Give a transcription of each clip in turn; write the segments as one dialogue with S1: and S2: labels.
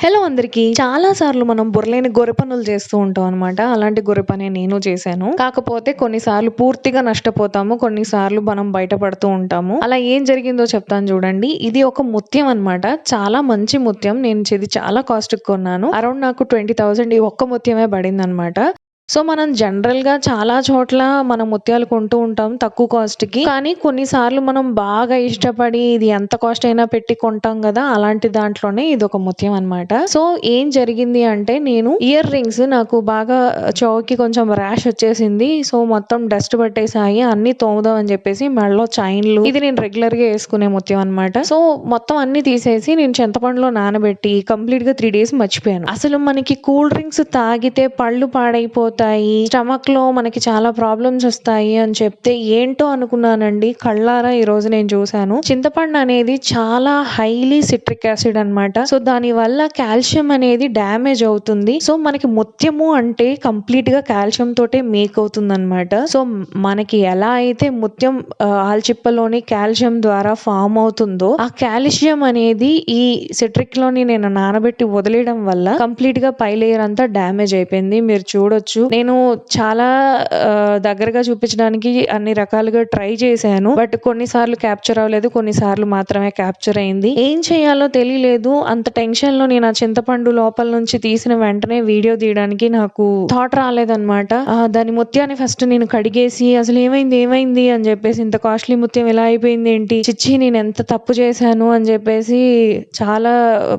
S1: Hello అందరికి. చాలా సార్లు మనం బుర్రలేని గొర్రె పనులు చేస్తూ ఉంటాం అనమాట అలాంటి గొర్రె పనే నేను చేశాను. కాకపోతే కొన్నిసార్లు పూర్తిగా నష్టపోతాము కొన్నిసార్లు మనం బయటపడుతూ ఉంటాము. అలా ఏం జరిగిందో చెప్తాను చూడండి. ఇది ఒక ముత్యం అనమాట చాలా మంచి ముత్యం. నేను ఇది చాలా కాస్ట్ కొన్నాను. అరౌండ్ నాకు ట్వంటీ థౌసండ్ ఈ ఒక్క ముత్యమే పడింది అనమాట సో మనం జనరల్గా చాలా చోట్ల మనం ముత్యాలు కొంటూ ఉంటాం తక్కువ కాస్ట్కి. కానీ కొన్నిసార్లు మనం బాగా ఇష్టపడి ఇది ఎంత కాస్ట్ అయినా పెట్టి కొంటాం కదా అలాంటి దాంట్లోనే ఇది ఒక ముత్యం అన్నమాట. సో ఏం జరిగింది అంటే నేను ఇయర్ రింగ్స్ నాకు బాగా చౌకి కొంచెం ర్యాష్ వచ్చేసింది. సో మొత్తం డస్ట్ పట్టేసాయి అన్ని తోముదాం అని చెప్పేసి మెడలో చైన్లు ఇది నేను రెగ్యులర్గా వేసుకునే ముత్యం అనమాట సో మొత్తం అన్ని తీసేసి నేను చింతపండులో నానబెట్టి కంప్లీట్గా త్రీ డేస్ మర్చిపోయాను. అసలు మనకి కూల్ డ్రింక్స్ తాగితే పళ్ళు అవుతాయి స్టమక్లో మనకి చాలా ప్రాబ్లమ్స్ వస్తాయి అని చెప్తే ఏంటో అనుకున్నానండి. కళ్ళారా ఈ రోజు నేను చూశాను. చింతపండు అనేది చాలా హైలీ సిట్రిక్ యాసిడ్ అనమాట సో దాని వల్ల కాల్షియం అనేది డ్యామేజ్ అవుతుంది. సో మనకి ముత్యము అంటే కంప్లీట్గా కాల్షియం తోటే మేక్ అవుతుంది అనమాట సో మనకి ఎలా అయితే ముత్యం ఆల్చిప్పలోని కాల్షియం ద్వారా ఫామ్ అవుతుందో ఆ కాల్షియం అనేది ఈ సిట్రిక్లోని నేను నానబెట్టి వదిలేయడం వల్ల కంప్లీట్గా పై లేయర్ అంతా డ్యామేజ్ అయిపోయింది. మీరు చూడొచ్చు. నేను చాలా దగ్గరగా చూపించడానికి అన్ని రకాలుగా ట్రై చేశాను. బట్ కొన్నిసార్లు క్యాప్చర్ అవ్వలేదు కొన్నిసార్లు మాత్రమే క్యాప్చర్ అయింది. ఏం చేయాలో తెలియలేదు. అంత టెన్షన్లో నేను ఆ చింతపండు లోపల నుంచి తీసిన వెంటనే వీడియో తీయడానికి నాకు థాట్ రాలేదన్నమాట. దాని ముత్యాన్ని ఫస్ట్ నేను కడిగేసి అసలు ఏమైంది ఏమైంది? అని చెప్పేసి ఇంత కాస్ట్లీ ముత్యం ఎలా అయిపోయింది ఏంటి? చిచ్చి నేను ఎంత తప్పు చేశాను? అని చెప్పేసి చాలా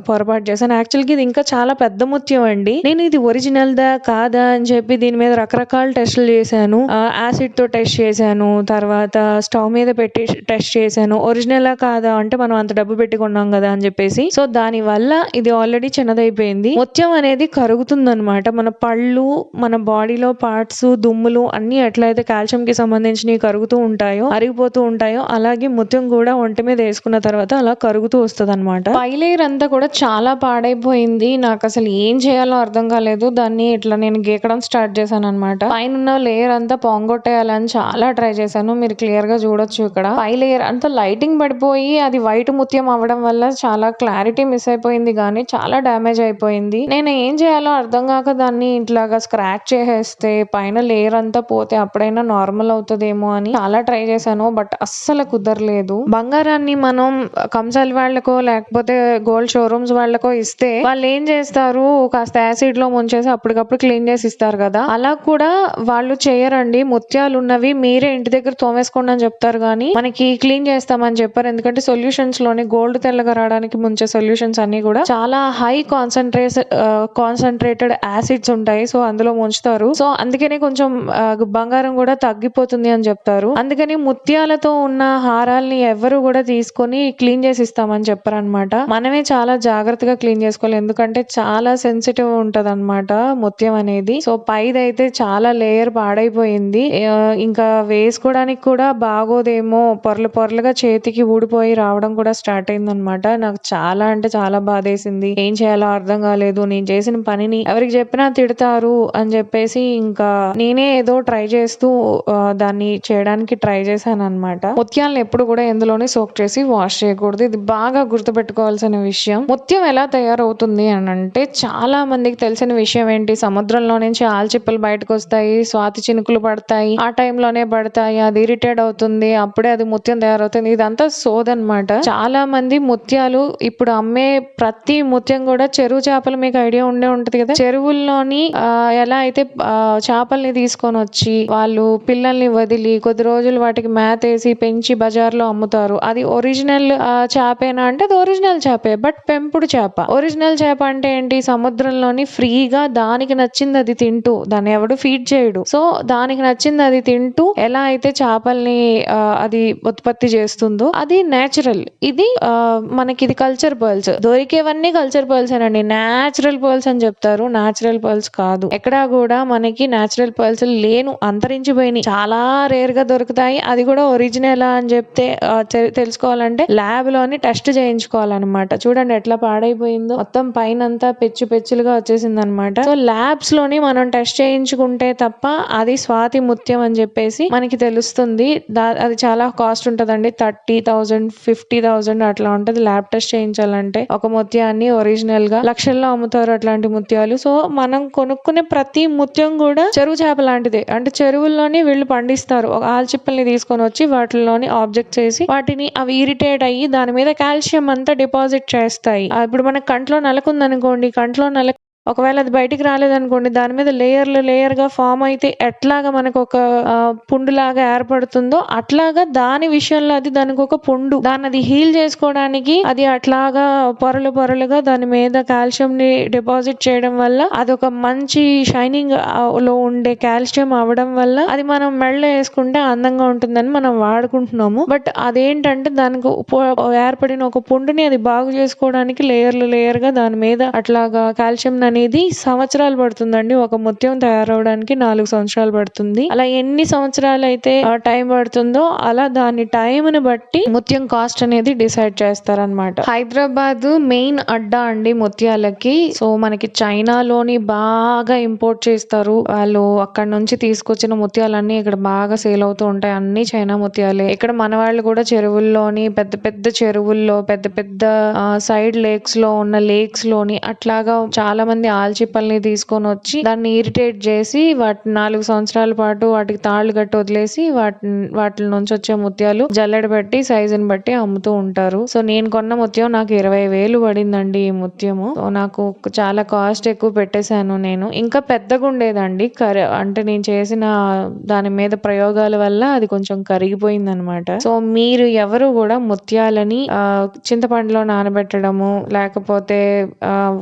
S1: పొరపాటు చేశాను. యాక్చువల్గా ఇది ఇంకా చాలా పెద్ద ముత్యం అండి. నేను ఇది ఒరిజినల్ దా కాదా అని చెప్పి దీని మీద రకరకాల టెస్టులు చేశాను. యాసిడ్తో టెస్ట్ చేశాను. తర్వాత స్టవ్ మీద పెట్టి టెస్ట్ చేశాను. ఒరిజినల్ కాదా అంటే మనం అంత డబ్బు పెట్టి కొన్నాం కదా అని చెప్పేసి. సో దాని వల్ల ఇది ఆల్రెడీ చిన్నదైపోయింది. ముత్యం అనేది కరుగుతుందన్నమాట. మన పళ్ళు మన బాడీలో పార్ట్స్ దుమ్ములు అన్ని ఎట్లయితే కాల్షియం కి సంబంధించినవి కరుగుతూ ఉంటాయో అరిగిపోతూ ఉంటాయో అలాగే ముత్యం కూడా ఒంటి మీద వేసుకున్న తర్వాత అలా కరుగుతూ వస్తుంది అనమాట పైలేయర్ అంతా కూడా చాలా పాడైపోయింది. నాకు అసలు ఏం చేయాలో అర్థం కాలేదు. దాన్ని ఇట్లా నేను గీకడం స్టార్ట్ చేశాను అనమాట పైన ఉన్న లేయర్ అంతా పొంగొట్టేయాలని చాలా ట్రై చేశాను. మీరు క్లియర్గా చూడొచ్చు ఇక్కడ. పై లేయర్ అంతా లైటింగ్ పడిపోయి అది వైట్ ముత్యం అవ్వడం వల్ల చాలా క్లారిటీ మిస్ అయిపోయింది కానీ చాలా డ్యామేజ్ అయిపోయింది. నేను ఏం చేయాలో అర్థం కాక దాన్ని ఇట్లాగా స్క్రాచ్ చేసేస్తే పైన లేయర్ అంతా పోతే అప్పుడైనా నార్మల్ అవుతుందేమో అని చాలా ట్రై చేశాను బట్ అస్సలు కుదరలేదు. బంగారాన్ని మనం కంసల్ వాళ్ళకో లేకపోతే గోల్డ్ షోరూమ్స్ వాళ్ళకో ఇస్తే వాళ్ళు ఏం చేస్తారు? కాస్త యాసిడ్లో ముంచేసి అప్పటికప్పుడు క్లీన్ చేసి ఇస్తారు కదా. అలా కూడా వాళ్ళు చేయరండి. ముత్యాలు ఉన్నవి మీరే ఇంటి దగ్గర తోమేసుకోండి అని చెప్తారు కానీ మనకి క్లీన్ చేస్తామని చెప్పారు. ఎందుకంటే సొల్యూషన్స్లోని గోల్డ్ తెల్లగా రావడానికి ముంచే సొల్యూషన్స్ అన్ని కూడా చాలా హై కాన్సన్ట్రేస్ కాన్సన్ట్రేటెడ్ యాసిడ్స్ ఉంటాయి. సో అందులో ముంచుతారు. సో అందుకనే కొంచెం బంగారం కూడా తగ్గిపోతుంది అని చెప్తారు. అందుకని ముత్యాలతో ఉన్న హారాల్ని ఎవరు కూడా తీసుకొని క్లీన్ చేసి ఇస్తామని చెప్పారనమాట మనమే చాలా జాగ్రత్తగా క్లీన్ చేసుకోవాలి. ఎందుకంటే చాలా సెన్సిటివ్ ఉంటది ముత్యం అనేది. సో పై పైదైతే చాలా లేయర్ పాడైపోయింది. ఇంకా వేసుకోవడానికి కూడా బాగోదేమో. పొరలు పొరలుగా చేతికి ఊడిపోయి రావడం కూడా స్టార్ట్ అయింది అనమాట నాకు చాలా అంటే చాలా బాధేసింది. ఏం చేయాలో అర్థం కాలేదు. నేను చేసిన పనిని ఎవరికి చెప్పినా తిడతారు అని చెప్పేసి ఇంకా నేనే ఏదో ట్రై చేస్తూ దాన్ని చేయడానికి ట్రై చేశాను అనమాట ముత్యాలను ఎప్పుడు కూడా ఎందులోనే సోక్ చేసి వాష్ చేయకూడదు. ఇది బాగా గుర్తుపెట్టుకోవాల్సిన విషయం. ముత్యం ఎలా తయారవుతుంది అని అంటే చాలా మందికి తెలిసిన విషయం ఏంటి? సముద్రంలో నుంచి ఆల్చిప్పలు బయటకు వస్తాయి స్వాతి చినుకులు పడతాయి ఆ టైంలోనే పడతాయి అది ఇరిటేట్ అవుతుంది అప్పుడే అది ముత్యం తయారవుతుంది. ఇదంతా సోదనమాట చాలా మంది ముత్యాలు ఇప్పుడు అమ్మే ప్రతి ముత్యం కూడా చెరువు చేపలు మీకు ఐడియా ఉండే ఉంటది కదా? చెరువుల్లోని ఎలా అయితే చేపల్ని తీసుకొని వచ్చి వాళ్ళు పిల్లల్ని వదిలి కొద్ది రోజులు వాటికి మేత వేసి పెంచి బజార్లో అమ్ముతారు. అది ఒరిజినల్ చేపేనా అంటే అది ఒరిజినల్ చేపే బట్ పెంపుడు చేప. ఒరిజినల్ చేప అంటే ఏంటి? సముద్రంలోని ఫ్రీగా దానికి నచ్చింది అది తింటూ దాన్ని ఎవడు ఫీడ్ చేయడు. సో దానికి నచ్చింది అది తింటూ ఎలా అయితే చేపల్ని అది ఉత్పత్తి చేస్తుందో అది నేచురల్ ఇది మనకి ఇది కల్చర్ పర్ల్స్ దొరికేవన్నీ కల్చర్ పర్ల్స్ అండి నేచురల్ పర్ల్స్ అని చెప్తారు. నేచురల్ పర్ల్స్ కాదు. ఎక్కడా కూడా మనకి నేచురల్ పర్ల్స్ లేను అంతరించిపోయినాయి. చాలా రేర్గా దొరుకుతాయి. అది కూడా ఒరిజినల్ అని చెప్తే తెలుసుకోవాలంటే ల్యాబ్లోని టెస్ట్ చేయించుకోవాలన్నమాట. చూడండి ఎట్లా పాడైపోయిందో. మొత్తం పైన అంతా పెచ్చు పెచ్చులుగా వచ్చేసింది అనమాట సో ల్యాబ్స్లోని మనం టెస్ట్ బ్రష్ చేయించుకుంటే తప్ప అది స్వాతి ముత్యం అని చెప్పేసి మనకి తెలుస్తుంది. అది చాలా కాస్ట్ ఉంటుందండి. థర్టీ థౌజండ్ ఫిఫ్టీ థౌజండ్ అట్లా ఉంటుంది ల్యాబ్ టెస్ట్ చేయించాలంటే ఒక ముత్యాన్ని ఒరిజినల్గా లక్షల్లో అమ్ముతారు అట్లాంటి ముత్యాలు. సో మనం కొనుక్కునే ప్రతి ముత్యం కూడా చెరువు చేప లాంటిదే. అంటే చెరువుల్లోని వీళ్ళు పండిస్తారు. ఒక ఆల్చిప్పల్ని తీసుకొని వచ్చి వాటిల్లోని ఆబ్జెక్ట్ చేసి వాటిని అవి ఇరిటేట్ అయ్యి దాని మీద కాల్షియం అంతా డిపాజిట్ చేస్తాయి. ఇప్పుడు మన కంట్లో నలకుందనుకోండి. కంట్లో నలక ఒకవేళ అది బయటికి రాలేదనుకోండి దాని మీద లేయర్లు లేయర్గా ఫామ్ అయితే ఎట్లాగా మనకు ఒక పుండులాగా ఏర్పడుతుందో అట్లాగా దాని విషయంలో అది దానికి ఒక పుండు. దాన్ని అది హీల్ చేసుకోవడానికి అది అట్లాగా పొరలు పొరలుగా దాని మీద కాల్షియం ని డిపాజిట్ చేయడం వల్ల అది ఒక మంచి షైనింగ్లో ఉండే కాల్షియం అవడం వల్ల అది మనం మెళ్ళ వేసుకుంటే అందంగా ఉంటుందని మనం వాడుకుంటున్నాము. బట్ అదేంటంటే దానికి ఉప- ఏర్పడిన ఒక పుండుని అది బాగు చేసుకోవడానికి లేయర్లు లేయర్గా దాని మీద అట్లాగా కాల్షియం అనేది సంవత్సరాలు పడుతుందండి. ఒక ముత్యం తయారవడానికి నాలుగు సంవత్సరాలు పడుతుంది. అలా ఎన్ని సంవత్సరాలు అయితే టైం పడుతుందో అలా దాని టైం బట్టి ముత్యం కాస్ట్ అనేది డిసైడ్ చేస్తారనమాట హైదరాబాద్ మెయిన్ అడ్డా అండి ముత్యాలకి. సో మనకి చైనాలోని బాగా ఇంపోర్ట్ చేస్తారు. వాళ్ళు అక్కడ నుంచి తీసుకొచ్చిన ముత్యాలన్నీ ఇక్కడ బాగా సేల్ అవుతూ ఉంటాయి. అన్ని చైనా ముత్యాలే. ఇక్కడ మన వాళ్ళు కూడా చెరువుల్లోని పెద్ద పెద్ద చెరువుల్లో పెద్ద పెద్ద సైడ్ లేక్స్లో ఉన్న లేక్స్లోని అట్లాగా చాలా మంది ఆల్చిప్పల్ని తీసుకొని వచ్చి దాన్ని ఇరిటేట్ చేసి వాటి నాలుగు సంవత్సరాల పాటు వాటికి తాళ్ళు కట్టి వదిలేసి వాటి వాటి నుంచి వచ్చే ముత్యాలు జల్లెడ పెట్టి సైజుని బట్టి అమ్ముతూ ఉంటారు. సో నేను కొన్న ముత్యం నాకు ఇరవై వేలు పడిందండి ఈ ముత్యము. నాకు చాలా కాస్ట్ ఎక్కువ పెట్టేశాను నేను. ఇంకా పెద్దగా ఉండేదండి. కరి అంటే నేను చేసిన దాని మీద ప్రయోగాల వల్ల అది కొంచెం కరిగిపోయింది అనమాట సో మీరు ఎవరు కూడా ముత్యాలని చింతపండులో నానబెట్టడము లేకపోతే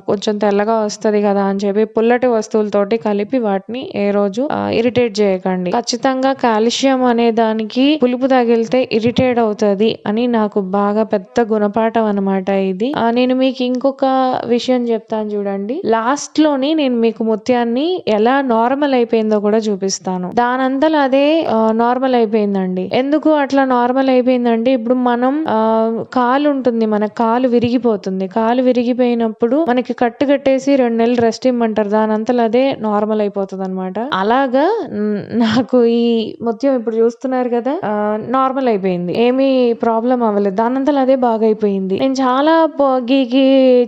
S1: కొంచెం తెల్లగా వస్తుంది కదా అని చెప్పి పుల్లటి వస్తువులతోటి కలిపి వాటిని ఏ రోజు ఇరిటేట్ చేయకండి. ఖచ్చితంగా కాల్షియం అనే దానికి పులుపు తగిలితే ఇరిటేట్ అవుతుంది అని నాకు బాగా పెద్ద గుణపాఠం అనమాట ఇది. నేను మీకు ఇంకొక విషయం చెప్తాను చూడండి. లాస్ట్లోని నేను మీకు ముత్యాన్ని ఎలా నార్మల్ అయిపోయిందో కూడా చూపిస్తాను. దానంతలో అదే నార్మల్ అయిపోయిందండి. ఎందుకు అట్లా నార్మల్ అయిపోయిందండి ఇప్పుడు మనం కాలు ఉంటుంది మన కాలు విరిగిపోతుంది. కాలు విరిగిపోయినప్పుడు మనకి కట్టు కట్టేసి రెండు నెలలు రెస్ట్ ఇమ్మంటారు. దానంతలో అదే నార్మల్ అయిపోతుంది అనమాట అలాగా నాకు ఈ ముత్యం ఇప్పుడు చూస్తున్నారు కదా నార్మల్ అయిపోయింది. ఏమీ ప్రాబ్లం అవ్వలేదు. దానంతలో అదే బాగా అయిపోయింది నేను చాలా గీకి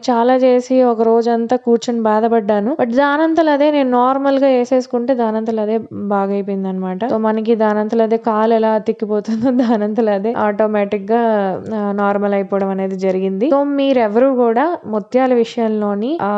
S1: చాలా చేసి ఒక రోజంతా కూర్చొని బాధపడ్డాను. బట్ దానంతలో అదే నేను నార్మల్గా వేసేసుకుంటే దానంతలో అదే బాగా అయిపోయింది అనమాట సో మనకి దానంతలో అదే కాలు ఎలా తిక్కిపోతుందో దానంతలో అదే ఆటోమేటిక్గా నార్మల్ అయిపోవడం అనేది జరిగింది. సో మీరెవరు కూడా ముత్యాల విషయంలోని ఆ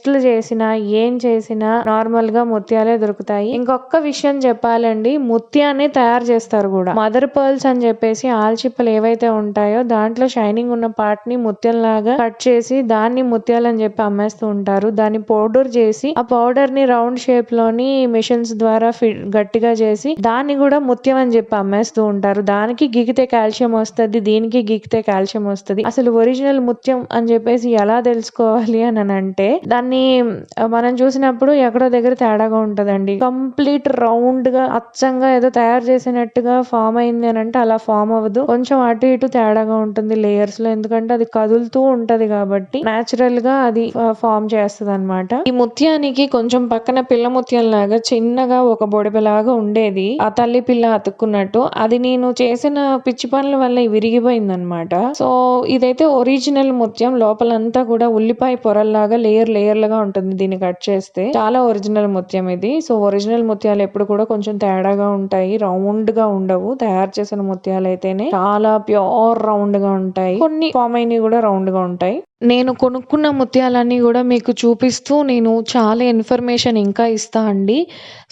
S1: టెస్టులు చేసినా ఏం చేసినా నార్మల్గా ముత్యాలే దొరుకుతాయి. ఇంకొక విషయం చెప్పాలండి ముత్యాన్ని తయారు చేస్తారు కూడా. మదర్ పర్ల్స్ అని చెప్పేసి ఆల్చిప్పలు ఏవైతే ఉంటాయో దాంట్లో షైనింగ్ ఉన్న పార్ట్ని ముత్యం లాగా కట్ చేసి దాన్ని ముత్యాలు అని చెప్పి అమ్మేస్తూ ఉంటారు. దాన్ని పౌడర్ చేసి ఆ పౌడర్ని రౌండ్ షేప్లోని మిషన్స్ ద్వారా గట్టిగా చేసి దాన్ని కూడా ముత్యం అని చెప్పి అమ్మేస్తూ ఉంటారు. దానికి గిగితే కాల్షియం వస్తుంది దీనికి గిగితే కాల్షియం వస్తది. అసలు ఒరిజినల్ ముత్యం అని చెప్పేసి ఎలా తెలుసుకోవాలి అని అంటే దాన్ని దాన్ని మనం చూసినప్పుడు ఎక్కడో దగ్గర తేడాగా ఉంటుందండి. కంప్లీట్ రౌండ్గా అచ్చంగా ఏదో తయారు చేసినట్టుగా ఫామ్ అయింది అని అంటే అలా ఫామ్ అవ్వదు. కొంచెం అటు ఇటు తేడాగా ఉంటుంది లేయర్స్లో ఎందుకంటే అది కదులుతూ ఉంటది కాబట్టి నాచురల్గా అది ఫామ్ చేస్తుంది అనమాట ఈ ముత్యానికి కొంచెం పక్కన పిల్ల ముత్యం లాగా చిన్నగా ఒక బొడిపెలాగా ఉండేది. ఆ తల్లి పిల్ల అతుక్కున్నట్టు. అది నేను చేసిన పిచ్చి పనుల వల్ల విరిగిపోయింది అనమాట సో ఇదైతే ఒరిజినల్ ముత్యం. లోపలంతా కూడా ఉల్లిపాయ పొరల్లాగా లేయర్ లేయర్ గా ఉంటుంది దీన్ని కట్ చేస్తే. చాలా ఒరిజినల్ ముత్యం ఇది. సో ఒరిజినల్ ముత్యాలు ఎప్పుడు కూడా కొంచెం తేడాగా ఉంటాయి. రౌండ్గా ఉండవు. తయారు చేసిన ముత్యాలు అయితేనే చాలా ప్యూర్ రౌండ్గా ఉంటాయి. కొన్ని ఫామ్ అయినవి కూడా రౌండ్గా ఉంటాయి. నేను కొనుక్కున్న ముత్యాలన్నీ కూడా మీకు చూపిస్తూ నేను చాలా ఇన్ఫర్మేషన్ ఇంకా ఇస్తా అండి.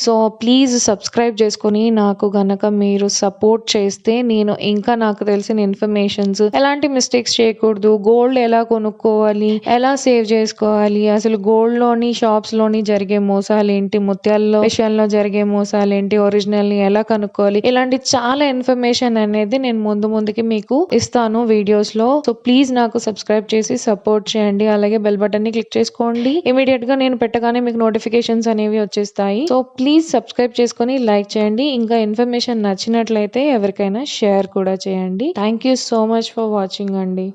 S1: సో ప్లీజ్ సబ్స్క్రైబ్ చేసుకొని నాకు గనక మీరు సపోర్ట్ చేస్తే నేను ఇంకా నాకు తెలిసిన ఇన్ఫర్మేషన్స్ ఎలాంటి మిస్టేక్స్ చేయకూడదు గోల్డ్ ఎలా కొనుక్కోవాలి ఎలా సేవ్ చేసుకోవాలి అసలు గోల్డ్లోని షాప్స్లోని జరిగే మోసాలు ఏంటి ముత్యాల్లో విషయంలో జరిగే మోసాలు ఏంటి ఒరిజినల్ని ఎలా కనుక్కోవాలి ఇలాంటి చాలా ఇన్ఫర్మేషన్ అనేది నేను ముందు ముందుకి మీకు ఇస్తాను వీడియోస్లో. సో ప్లీజ్ నాకు సబ్స్క్రైబ్ చేసి సపోర్ట్ సపోర్ట్ చేయండి. అలాగే బెల్ బటన్ని క్లిక్ చేసుకోండి. ఇమీడియట్గా నేను పెట్టగానే మీకు నోటిఫికేషన్స్ అనేవి వచ్చేస్తాయి. సో ప్లీజ్ సబ్స్క్రైబ్ చేసుకొని లైక్ చేయండి. ఇంకా ఇన్ఫర్మేషన్ నచ్చినట్లయితే ఎవరికైనా షేర్ కూడా చేయండి. Thank you so much for watching అండి.